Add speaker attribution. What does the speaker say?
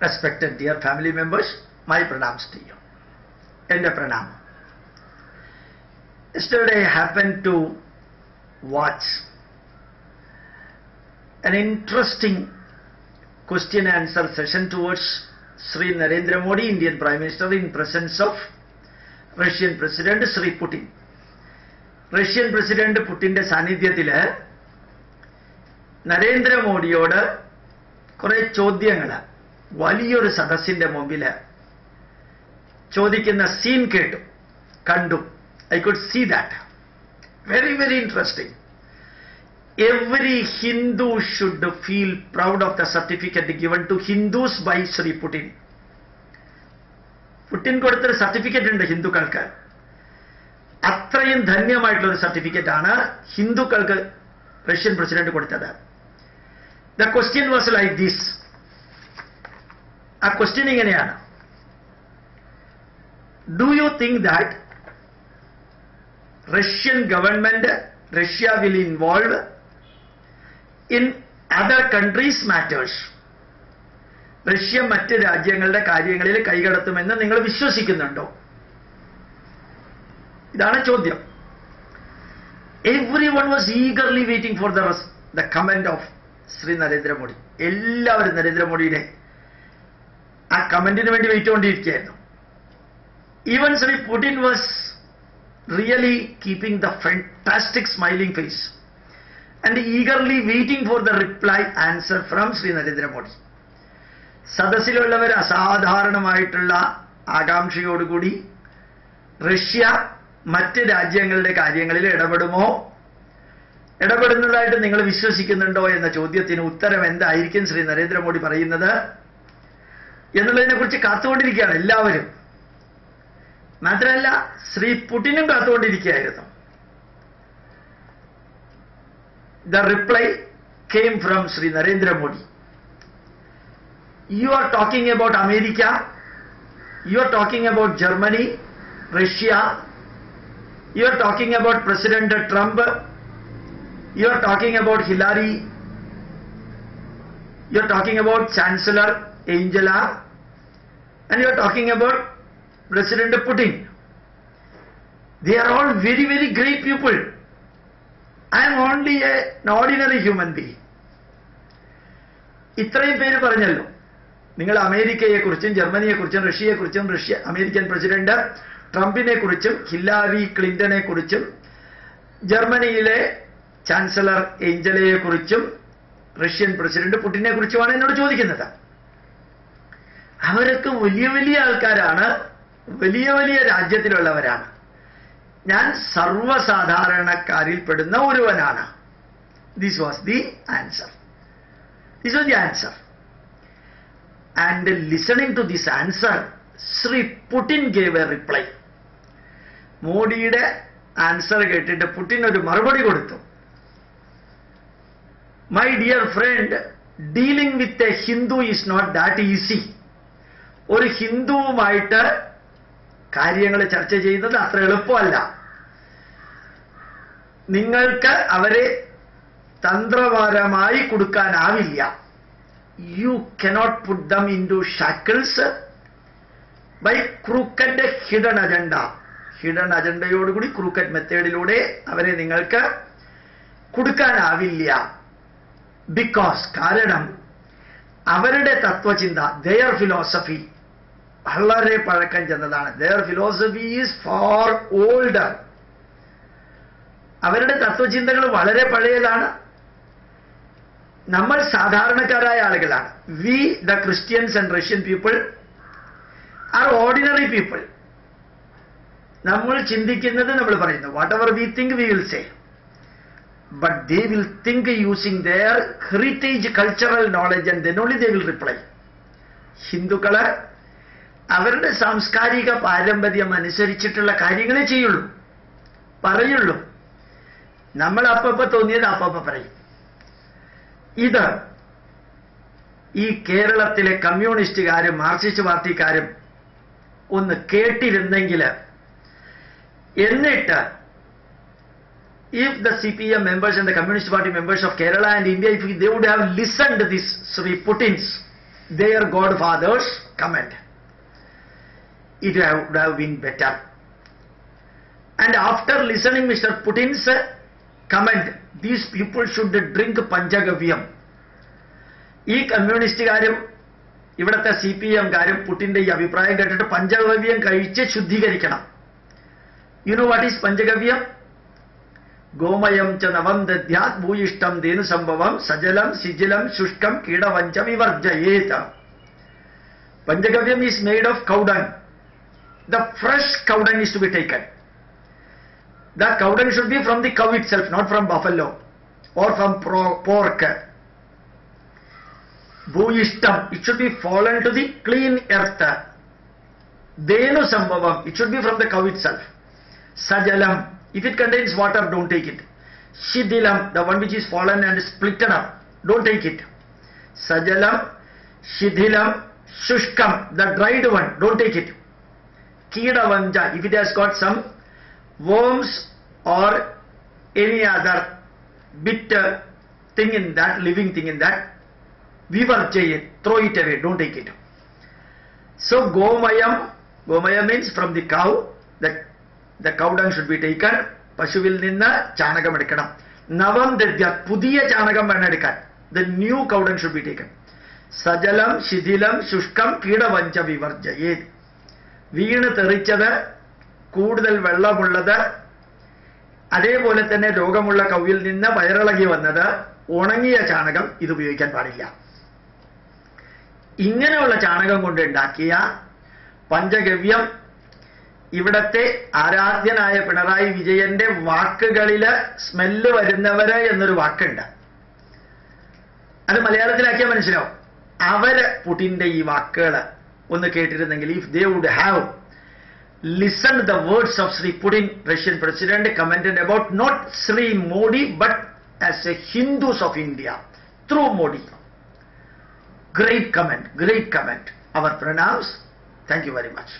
Speaker 1: respected dear family members, my pranams to you. എന്റെ pranam. Yesterday I happened to watch an interesting question and answer session towards Sri Narendra Modi, Indian Prime Minister, in presence of Russian President Sri Putin. Russian president പുട്ടിന്റെ സാന്നിധ്യത്തിൽ നരേന്ദ്രമോദിയോട് Kore ചോദ്യങ്ങൾ വലിയൊരു സദസ്സിന്റെ മുമ്പിൽ ചോദിക്കുന്ന scene കേട്ടു. കണ്ടു. I could see that very very interesting every Hindu should feel proud of the certificate given to Hindus by Sri Putin Putin കൊടുത്തൊരു സർട്ടിഫിക്കറ്റ് ഉണ്ട് ഹിന്ദുക്കൾക്ക്. അത്രയും ധന്യമായിട്ടുള്ള ഒരു സർട്ടിഫിക്കറ്റ് ആണ് ഹിന്ദുക്കൾക്ക് റഷ്യൻ പ്രസിഡന്റ് കൊടുത്തത്. The question was like this ആ ക്വസ്റ്റ്യൻ ഇങ്ങനെയാണ്. Do you think that Russian government Russia will involve in other countries matters Russia മറ്റ് രാജ്യങ്ങളുടെ കാര്യങ്ങളിൽ കൈകടത്തുമെന്ന് നിങ്ങൾ വിശ്വസിക്കുന്നുണ്ടോ? ഇതാണ് ചോദ്യം. Every one was eagerly waiting for the the comment of Shri Narendra Modi. എല്ലാവരും നരേന്ദ്രമോദിയുടെ ആ കമന്റിന് വേണ്ടി wait കൊണ്ടിരിക്കുകയായിരുന്നു even Shri Putin was really keeping the fantastic smiling face and eagerly waiting for the reply answer from Shri Narendra Modi സദസ്സിലുള്ളവർ അസാധാരണമായിട്ടുള്ള ആകാംക്ഷയോടുകൂടി Russia മറ്റ് രാജ്യങ്ങളുടെ കാര്യങ്ങളിൽ ഇടപെടുമോ? ഇടപെടുന്നതായിട്ട് നിങ്ങൾ വിശ്വസിക്കുന്നുണ്ടോ എന്ന ചോദ്യത്തിന് ഉത്തരം എന്തായിരിക്കും ശ്രീ നരേന്ദ്രമോദി പറയുന്നത്? എന്നുള്ളതിനെ കുറിച്ച് കാത്തുകൊണ്ടിരിക്കുകയാണ് എല്ലാവരും. മാത്രമല്ല ശ്രീ പുടിനും കാത്തുകൊണ്ടിരിക്കുകയായിരുന്നു. The reply came from Shri Narendra Modi you are talking about America you are talking about Germany Russia you are talking about President Trump you are talking about Hillary you are talking about Chancellor. Angela, and you are talking about President Putin. They are all very, very great people. I am only a, an ordinary human being. ഇത്രയും പേര് പറഞ്ഞല്ലോ നിങ്ങൾ അമേരിക്കയെക്കുറിച്ചും ജർമ്മനിയെക്കുറിച്ചും റഷ്യയെക്കുറിച്ചും Russia American president ട്രംപിനെ കുറിച്ചും Hillary ക്ലിന്റനെ കുറിച്ചും ജർമ്മനിയിലെ ചാൻസലർ ഏഞ്ചലയെ കുറിച്ചും റഷ്യൻ പ്രസിഡന്റ് പുടിനെ കുറിച്ചുമാണ് എന്നോട് ചോദിക്കുന്നത് അവരൊക്കെ വലിയ വലിയ ആൾക്കാരാണ്. വലിയ വലിയ രാജ്യത്തിലുള്ളവരാണ്. ഞാൻ സർവസാധാരണക്കാരിൽ പെടുന്ന ഒരുവനാണ്. This was the answer this was the answer and listening to this answer Sri Putin gave a reply മോഡിയുടെ ആൻസർ കേട്ടിട്ട് പുടിൻ ഒരു മറുപടി കൊടുത്തു. My dear friend dealing with a Hindu is not that easy ഒരു ഹിന്ദുവുമായിട്ട് കാര്യങ്ങൾ ചർച്ച ചെയ്യുന്നത് അത്ര എളുപ്പമല്ല. നിങ്ങൾക്ക് അവരെ തന്ത്രപരമായി കൊടുക്കാനാവില്ല. You cannot put them into shackles by crooked hidden agenda hidden അജണ്ടയോടുകൂടി crooked മെത്തേഡിലൂടെ അവരെ നിങ്ങൾക്ക് കൊടുക്കാനാവില്ല. ബിക്കോസ് കാരണം അവരുടെ തത്വചിന്ത ദയർ ഫിലോസഫി വളരെ പഴക്കം ചെന്നതാണ്. Their philosophy is far older അവരുടെ തത്വചിന്തകൾ വളരെ പഴയതാണ്. നമ്മൾ സാധാരണക്കാരായ ആളുകളാണ്. We the Christians and Russian people are ordinary people നമ്മൾ ചിന്തിക്കുന്നത് നമ്മൾ പറയുന്നു whatever we think we will say but they will think using their heritage cultural knowledge and then only they will reply ഹിന്ദുക്കൾ അവരുടെ സാംസ്കാരിക പാരമ്പര്യം അനുസരിച്ചിട്ടുള്ള കാര്യങ്ങളെ ചെയ്യുള്ളൂ. പറയുള്ളൂ. നമ്മൾ അപ്പപ്പ തോന്നിയത് അപ്പപ്പ പറയും. ഇത് ഈ കേരളത്തിലെ കമ്മ്യൂണിസ്റ്റുകാരും മാർക്സിസ്റ്റ് പാർട്ടിക്കാരും ഒന്ന് കേട്ടിരുന്നെങ്കിൽ എന്നിട്ട് if the C P M members and the communist party members of Kerala and India if the would have listen this Sri Putin's their god fathers comment It would have been better. And after listening Mr. Putin's uh, comment, these people should drink Panchagavyam. ഈ കമ്മ്യൂണിസ്റ്റുകാരും ഇവിടുത്തെ C P എംകാരും പുട്ടിന്റെ ഈ അഭിപ്രായം കേട്ടിട്ട് പഞ്ചഗവ്യം കഴിച്ച് ശുദ്ധീകരിക്കണം you know what is panchagavyam ഗോമയം ച നവം ദധ്യാത് ഭൂയിഷ്ടം ധേനു സംഭവം സജലം ശിജിലം ശുഷ്കം കീടവഞ്ചം വിവർജയേത് panchagavyam is made of cow dung the fresh cow dung is to be taken. That cow dung should be from the cow itself, not from buffalo or from pork. Bhuishtam, it should be fallen to the clean earth. Denu sambhavam, it should be from the cow itself. Sajalam, if it contains water, don't take it. Shidilam, the one which is fallen and splitted up, don't take it. Sajalam, Shidhilam, Shushkam, the dried one, don't take it. Kidavanja, if it has got some worms or any other bit uh, thing in that, living thing in that, vivarjaye, throw it away, don't take it. So Gomayam, Gomaya means from the cow, that the cow dung should be taken പശുവിൽ നിന്ന് ചാണകം എടുക്കണം നവം ദദ്യ പുതിയ ചാണകം വേണം എടുക്കാൻ the new cow dung should be taken സജലം ശിഥിലം ശുഷ്കം കീടവഞ്ച വിവർജയേ വീണ് തെറിച്ചത് കൂടുതൽ വെള്ളമുള്ളത് അതേപോലെ തന്നെ രോഗമുള്ള കൗവിൽ നിന്ന് വയറിളകി വന്നത് ഉണങ്ങിയ ചാണകം ഇത് ഉപയോഗിക്കാൻ പാടില്ല. ഇങ്ങനെയുള്ള ചാണകം കൊണ്ട് ഉണ്ടാക്കിയ പഞ്ചഗവ്യം ഇവിടത്തെ ആരാധ്യനായ പിണറായി വിജയന്റെ വാക്കുകളിൽ സ്മെല്ല് വരുന്നവര് എന്നൊരു വാക്കുണ്ട്. അത് മലയാളത്തിലാക്കിയാൽ മനസ്സിലാവും. അവർ പുടിന്റെ ഈ വാക്കുകൾ ഒന്ന് കേട്ടിരുന്നെങ്കിൽ if they would have listen the words of Sri Putin Russian president commented about not Sri Modi but as a Hindus of India through Modi great comment great comment our pranams thank you very much